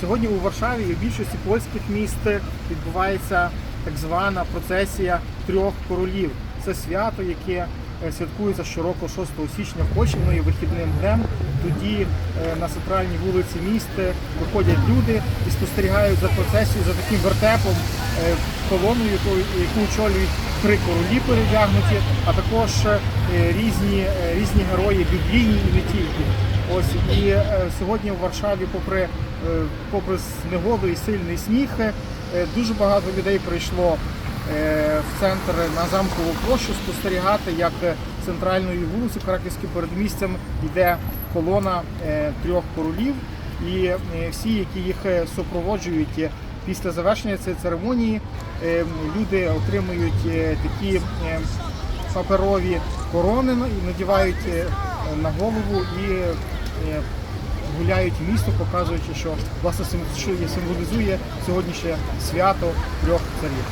Сьогодні у Варшаві і в більшості польських міст відбувається так звана процесія трьох королів. Це свято, яке е, святкується щороку 6 січня в Польщі, ну і вихідним днем. Тоді е, на центральній вулиці міста виходять люди і спостерігають за процесією, за таким вертепом, е, колоною, яку, очолюють три королі передягнуті, а також різні, різні герої біблійні і не тільки. Ось і е, сьогодні в Варшаві, попри, е, попри і сильний сніг, е, дуже багато людей прийшло в центр на замкову площу спостерігати, як центральною вулицею Краківським передмістям йде колона трьох королів, і всі, які їх супроводжують після завершення цієї церемонії, люди отримують такі. паперові корони і надівають на голову і гуляють місто, показуючи, що власне сим- символізує сьогоднішнє свято трьох царів.